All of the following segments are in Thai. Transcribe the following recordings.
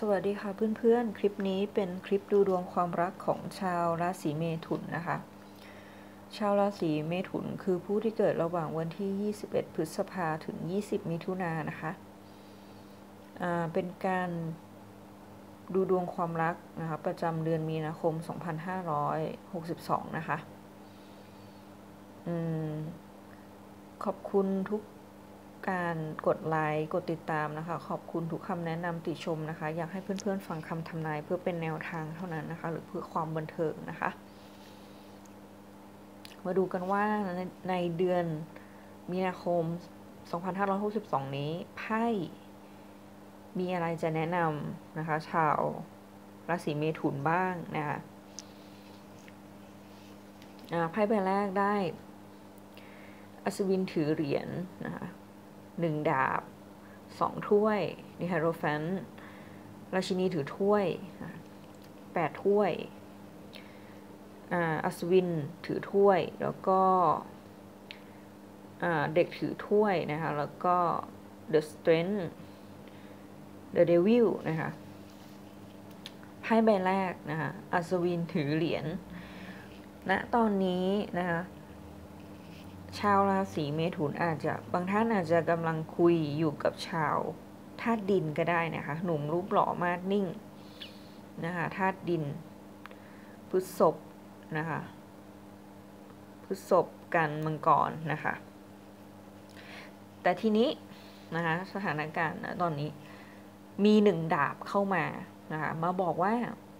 สวัสดีค่ะเพื่อนๆ คลิปนี้เป็นคลิปดูดวงความรักของชาวราศีเมถุนนะคะ ชาวราศีเมถุนคือผู้ที่เกิดระหว่างวันที่ 21 พฤษภาถึง 20 มิถุนายนนะคะ เป็นการดูดวงความรักนะคะประจำเดือนมีนาคม 2562 นะคะอขอบคุณทุก การกดไลค์กดติดตามนะคะ ขอบคุณทุกคำแนะนำติชมนะคะ อยากให้เพื่อนๆฟังคำทำนายเพื่อเป็นแนวทางเท่านั้นนะคะ หรือเพื่อความบันเทิงนะคะ มาดูกันว่าในในเดือนมีนาคม 2562 นี้ไพ่มีอะไรจะแนะนำนะคะ ชาวราศีเมถุนบ้างนะคะไพ่ใบแรกได้อัศวินถือเหรียญนนะคะ หนึ่งดาบสองถ้วยนิฮาโรแฟนราชินีถือถ้วยแปดถ้วยอัศวินถือถ้วย แล้วก็เด็กถือถ้วยนะคะ แล้วก็ The Strength The Devil นะคะไพ่ใบแรกนะคะอัศวินถือเหรียญณนะตอนนี้นะคะ ชาวราศีเมถุนอาจจะบางท่านอาจจะกำลังคุยอยู่กับชาวธาตุดินก็ได้นะคะ หนุ่มรูปหล่อมากนิ่งนะคะธาตุดินพฤษภนะคะพฤษภกันมังกรนะคะ แต่ทีนี้นะคะสถานการณ์นะตอนนี้มีหนึ่งดาบเข้ามานะคะมาบอกว่า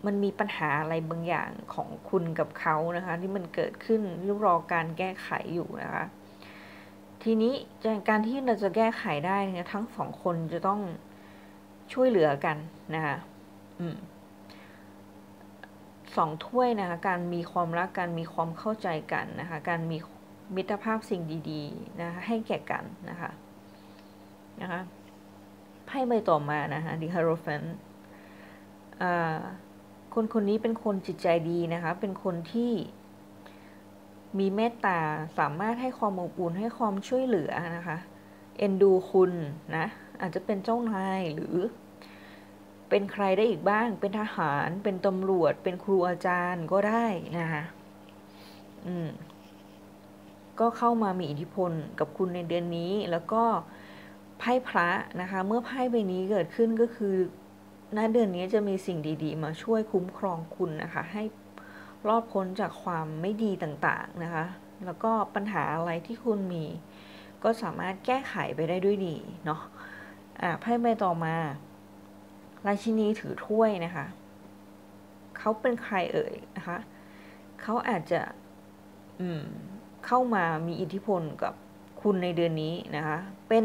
มันมีปัญหาอะไรบางอย่างของคุณกับเขานะคะ ที่มันเกิดขึ้นรอการแก้ไขอยู่นะคะ ทีนี้การที่เราจะแก้ไขได้เนี่ยทั้งสองคนจะต้องช่วยเหลือกันนะคะอืมสองถ้วยนะคะ การมีความรักการมีความเข้าใจกันนะคะ การมีมิตรภาพสิ่งดีๆนะคะให้แก่กันนะคะนะคะไพ่ใบต่อมานะคะดิฮารโรเฟนอ่า คนคนนี้เป็นคนจิตใจดีนะคะ เป็นคนที่มีเมตตาสามารถให้ความอบอุ่นให้ความช่วยเหลือนะคะ เอ็นดูคุณนะ อาจจะเป็นเจ้านายหรือ เป็นใครได้อีกบ้าง เป็นทหาร เป็นตำรวจ เป็นครูอาจารย์ก็ได้นะคะอืมก็เข้ามามีอิทธิพลกับคุณในเดือนนี้ แล้วก็ไพ่พระนะคะ เมื่อไพ่ใบนี้เกิดขึ้นก็คือ ณเดือนนี้จะมีสิ่งดีๆ มาช่วยคุ้มครองคุณนะคะ ให้รอดพ้นจากความไม่ดีต่างๆนะคะ แล้วก็ปัญหาอะไรที่คุณมี ก็สามารถแก้ไขไปได้ด้วยดีเนาะอ่าไพ่ใบต่อมาราชินีถือถ้วยนะคะ เขาเป็นใครเอ่ยนะคะ เขาอาจจะอืมเข้ามามีอิทธิพลกับคุณในเดือนนี้นะคะ เป็น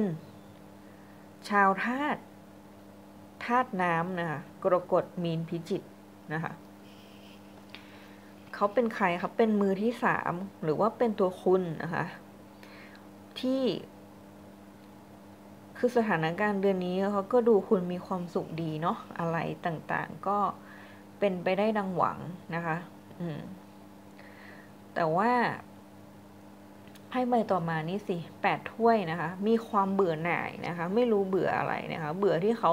ชาวธาตุาตุน้ำนะคะกรกฎมีนพิจิตนะคะเขาเป็นใครเขาเป็นมือที่สามหรือว่าเป็นตัวคุณนะคะที่คือสถานการณ์เดือนนี้เขาก็ดูคุณมีความสุขดีเนาะอะไรต่างๆ ก็เป็นไปได้ดังหวังนะคะ อืม แต่ว่าไพ่ใบต่อมานี่สิแปดถ้วยนะคะ มีความเบื่อหน่ายนะคะ ไม่รู้เบื่ออะไรนะคะ เบื่อที่เขา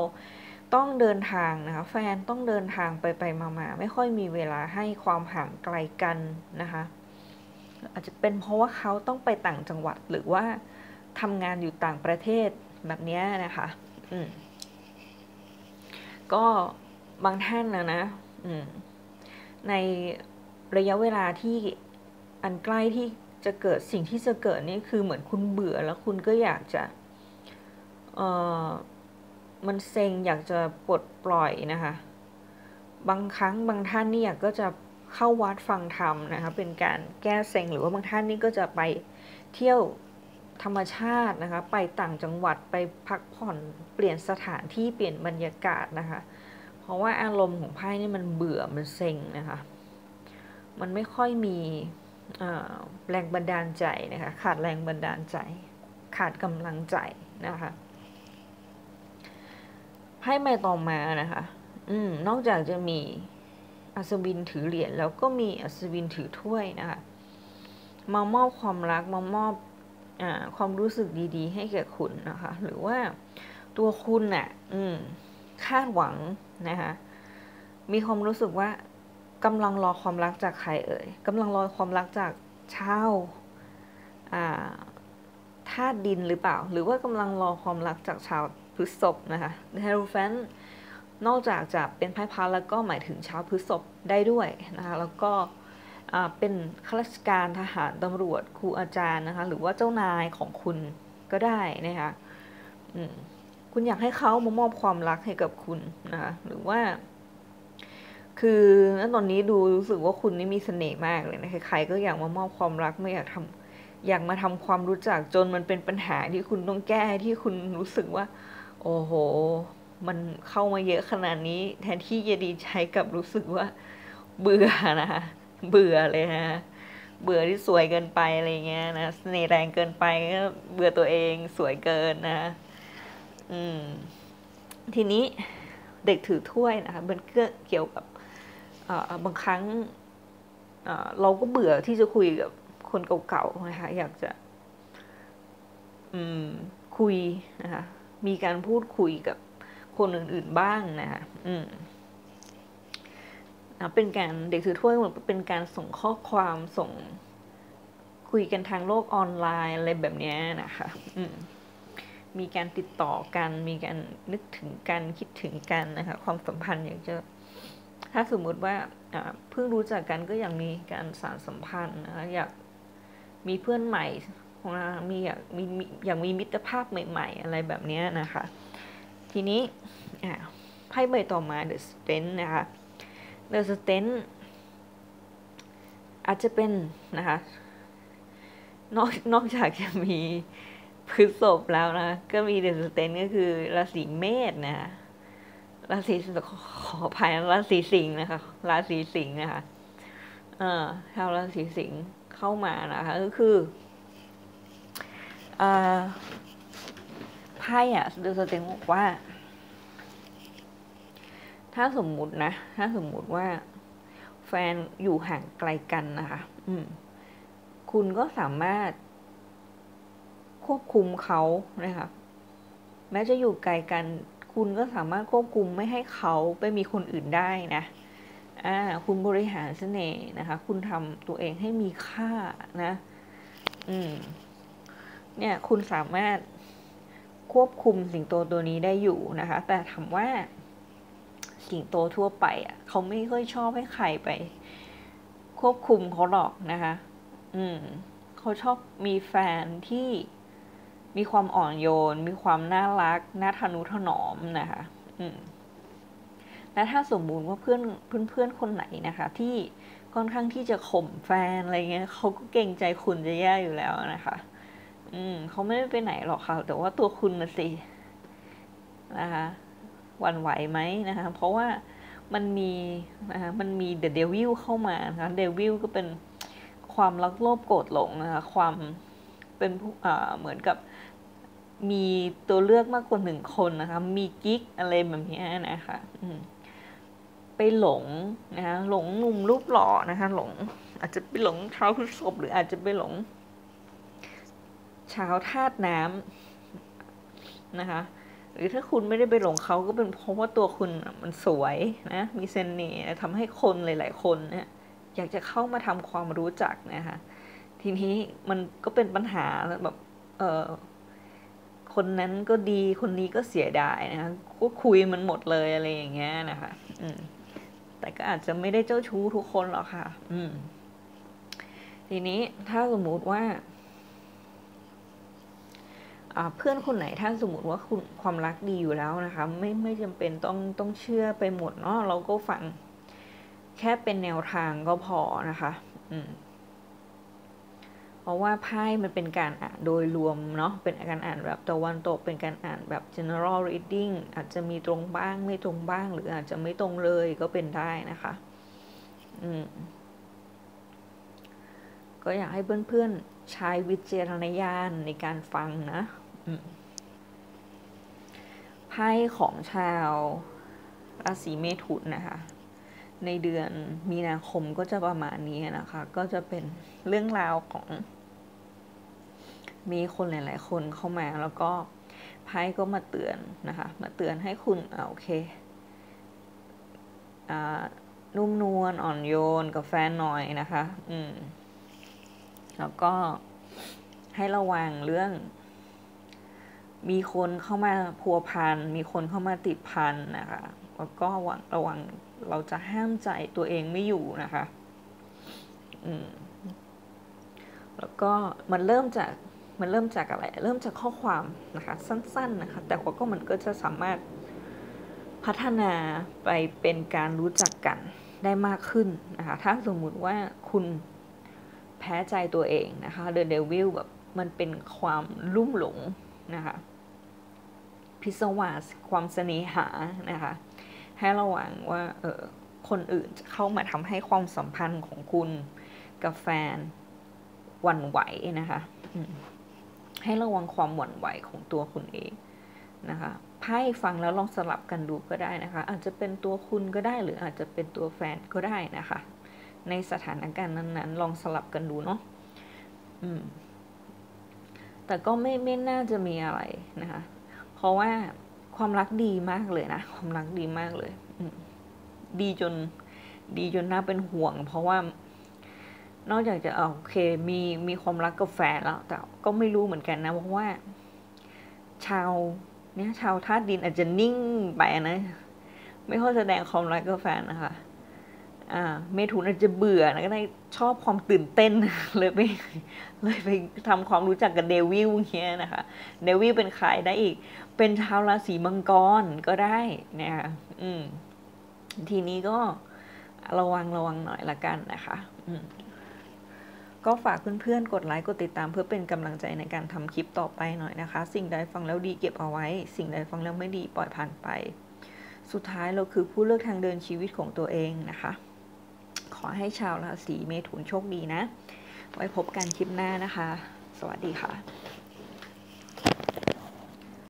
ต้องเดินทางนะคะ แฟนต้องเดินทางไปไปมามาไม่ค่อยมีเวลาให้ความห่างไกลกันนะคะ อาจจะเป็นเพราะว่าเขาต้องไปต่างจังหวัดหรือว่าทำงานอยู่ต่างประเทศแบบนี้นะคะอืมก็บางท่านนะนะอืมในระยะเวลาที่อันใกล้ที่จะเกิดสิ่งที่จะเกิดนี่คือเหมือนคุณเบื่อแล้วคุณก็อยากจะ เอ่อ มันเซ็งอยากจะปลดปล่อยนะคะ บางครั้งบางท่านนี่อยากก็จะเข้าวัดฟังธรรมนะคะ เป็นการแก้เซ็งหรือว่าบางท่านนี่ก็จะไปเที่ยวธรรมชาตินะคะ ไปต่างจังหวัดไปพักผ่อนเปลี่ยนสถานที่เปลี่ยนบรรยากาศนะคะ เพราะว่าอารมณ์ของไพ่นี่มันเบื่อมันเซ็งนะคะ มันไม่ค่อยมีแรงบันดาลใจนะคะ ขาดแรงบันดาลใจ ขาดกำลังใจนะคะ ไพ่ใบต่อมานะคะ อืม นอกจากจะมีอัศวินถือเหรียญแล้วก็มีอัศวินถือถ้วยนะคะมามอบความรักมามอบอความรู้สึกดีๆ ให้แก่คุณนะคะ หรือว่าตัวคุณน่ะ อืม คาดหวังนะคะมีความรู้สึกว่ากำลังรอความรักจากใครเอ่ยกำลังรอความรักจากชาวธาตุดินหรือเปล่า หรือว่ากำลังรอความรักจากชาว พฤษภนะคะเฮโรแฟนนอกจากจะเป็นไพ่พาแล้วก็หมายถึงชาวพฤษภได้ด้วยนะคะแล้วก็เป็นข้าราชการทหารตำรวจครูอาจารย์นะคะหรือว่าเจ้านายของคุณก็ได้นะคะคุณอยากให้เขามามอบความรักให้กับคุณนะคะหรือว่า คือตอนนี้ดูรู้สึกว่าคุณนี่มีเสน่ห์มากเลยนะใครๆก็อยากมามอบความรักไม่อยากทำอยากมาทำความรู้จักจนมันเป็นปัญหาที่คุณต้องแก้ที่คุณรู้สึกว่า โอ้โห มันเข้ามาเยอะขนาดนี้ แทนที่จะดีใจกับรู้สึกว่า เบื่อนะคะเบื่อเลยนะเบื่อที่สวยเกินไปอะไรเงี้ยนะเสน่ห์แรงเกินไปก็เบื่อตัวเองสวยเกินนะอืมทีนี้เด็กถือถ้วยนะคะมันก็เกี่ยวกับบางครั้งเราก็เบื่อที่จะคุยกับคนเก่าๆนะคะอยากจะอืมคุยนะคะ มีการพูดคุยกับคนอื่นๆบ้างนะคะอืมเป็นการเด็กถือถ้วยเหมือนเป็นการส่งข้อความส่งคุยกันทางโลกออนไลน์อะไรแบบนี้นะคะอืมมีการติดต่อกัน มีการนึกถึงกัน คิดถึงกันนะคะ ความสัมพันธ์อย่ากจะถ้าสมมุติว่าเพิ่งรู้จักกันก็อยากมีการสารสัมพันธ์นะคะอยากมีเพื่อนใหม่ ของเรามีอยากมีอยากมีมิตรภาพใหม่ ๆ อะไรแบบนี้นะคะ ทีนี้ไพ่ใบต่อมา The Strength นะคะ The Strength อาจจะเป็นนะคะนอกนอกจากจะมีพฤษภแล้วนะ ก็มีเดสเตนก็คือราศีเมษนะคะราศีขอภายราศีสิงห์นะคะราศีสิงห์นะคะเออชาวราศีสิงห์เข้ามานะคะ ก็คือ ไพ่อะเดสเตนบอกว่า ถ้าสมมุตินะ ถ้าสมมุติว่า แฟนอยู่ห่างไกลกันนะคะ อืม คุณก็สามารถ ควบคุมเขานะคะแม้จะอยู่ไกลกัน คุณก็สามารถควบคุมไม่ให้เขาไปมีคนอื่นได้นะอ่าคุณบริหารเสน่ห์นะคะ คุณทำตัวเองให้มีค่านะ อืม เนี่ยคุณสามารถควบคุมสิงโตตัวนี้ได้อยู่นะคะ แต่ถามว่าสิงโตทั่วไปอะเขาไม่ค่อยชอบให้ใครไป ควบคุมเขาหรอกนะคะ อืมเขาชอบมีแฟนที่มีความอ่อนโยน มีความน่ารัก น่าทนุถนอมนะคะ อืมและถ้าสมมุติว่าเพื่อนเพื่อนเพื่อนคนไหนนะคะ ที่ค่อนข้างที่จะข่มแฟนอะไรเงี้ยเขาก็เกรงใจคุณจะแย่อยู่แล้วนะคะ อืมเขาไม่ได้ไปไหนหรอกค่ะ แต่ว่าตัวคุณนะสินะคะวันไหวไหมนะคะ เพราะว่ามันมีนะคะมันมีเดอะเดวิลเข้ามานะคะเดวิลก็เป็นความรักโลภโกรธหลงนะคะความเป็นเหมือนกับมีตัวเลือกมากกว่าหนึ่งคนนะคะ มีกิ๊กอะไรแบบนี้นะคะไปหลงนะคะหลงหนุ่มรูปหล่อนะคะ หลง อาจจะไปหลงชาวพฤษภหรืออาจจะไปหลง ชาวธาตุน้ำนะคะ หรือถ้าคุณไม่ได้ไปหลงเขาก็เป็นเพราะว่าตัวคุณมันสวยนะ มีเซนเน่ทำให้คนหลาย ๆ คนเนี่ยอยากจะเข้ามาทำความรู้จักนะคะ ทีนี้มันก็เป็นปัญหาแบบเออคนนั้นก็ดีคนนี้ก็เสียดายนะคะก็คุยมันหมดเลยอะไรอย่างเงี้ยนะคะอืมแต่ก็อาจจะไม่ได้เจ้าชู้ทุกคนหรอกค่ะ อืม ทีนี้ถ้าสมมุติว่า เพื่อนคนไหนถ้าสมมติว่าคุณความรักดีอยู่แล้วนะคะ ไม่ไม่จำเป็นต้องต้องเชื่อไปหมดเนาะเราก็ฟังแค่เป็นแนวทางก็พอนะคะอืมเพราะว่าไพ่มันเป็นการอ่านโดยรวมเนาะเป็นการอ่านแบบตะวันตกเป็นการอ่านแบบ general reading อาจจะมีตรงบ้างไม่ตรงบ้าง หรืออาจจะไม่ตรงเลยก็เป็นได้นะคะ อืมก็อยากให้เพื่อนๆใช้วิจารณญาณในการฟังนะ ไพ่ของชาวราศีเมถุนนะคะ ในเดือนมีนาคมก็จะประมาณนี้นะคะ ก็จะเป็นเรื่องราวของ มีคนหลาย ๆ คนเข้ามาแล้วก็ไพ่ก็มาเตือนนะคะ มาเตือนให้คุณอ่าโอเคอ่านุ่มนวลอ่อนโยนกับแฟนหน่อยนะคะ อืม แล้วก็ให้ระวังเรื่อง มีคนเข้ามาพัวพัน มีคนเข้ามาติดพันนะคะ แล้วก็ระวังระวังเราจะห้ามใจตัวเองไม่อยู่นะคะ อืม แล้วก็มันเริ่มจากมันเริ่มจากอะไร เริ่มจากข้อความนะคะ สั้น ๆนะคะ แต่ว่าก็มันก็จะสามารถพัฒนาไปเป็นการรู้จักกันได้มากขึ้นนะคะ ถ้าสมมุติว่าคุณแพ้ใจตัวเองนะคะ The Devil แบบมันเป็นความลุ่มหลง นะคะพิศวาสความเสน่หานะคะให้ระวังว่าเออคนอื่นจะเข้ามาทำให้ความสัมพันธ์ของคุณกับแฟนหวั่นไหวนะคะให้ระวังความหวั่นไหวของตัวคุณเองนะคะไพ่ฟังแล้วลองสลับกันดูก็ได้นะคะ อาจจะเป็นตัวคุณก็ได้หรืออาจจะเป็นตัวแฟนก็ได้นะคะ ในสถานการณ์นั้นๆ ลองสลับกันดูเนาะอืม แต่ก็ไม่ไม่น่าจะมีอะไรนะคะ เพราะว่าความรักดีมากเลยนะ ความรักดีมากเลย ดีจน ดีจนน่าเป็นห่วง เพราะว่านอกจากจะโอเคมีมีความรักกับแฟนแล้ว แต่ก็ไม่รู้เหมือนกันนะเพราะว่า ชาวเนี่ยชาวธาตุดินอาจจะนิ่งไปนะ ไม่ค่อยแสดงความรักกับแฟนนะคะ เมถุนอาจจะเบื่อนะก็ได้ชอบความตื่นเต้นเลยไปเลยไปทำความรู้จักกับเดวิลเงี้ยนะคะ เดวิลเป็นใครได้อีก เป็นชาวราศีมังกรก็ได้นะคะอืมทีนี้ก็ระวังระวังหน่อยละกันนะคะอืมก็ฝากเพื่อนๆ กดไลค์ กดติดตามเพื่อเป็นกำลังใจในการทำคลิปต่อไปหน่อยนะคะ สิ่งใดฟังแล้วดีเก็บเอาไว้ สิ่งใดฟังแล้วไม่ดีปล่อยผ่านไป สุดท้ายเราคือผู้เลือกทางเดินชีวิตของตัวเองนะคะ ขอให้ชาวราศีเมถุนโชคดีนะ ไว้พบกันคลิปหน้านะคะ สวัสดีค่ะ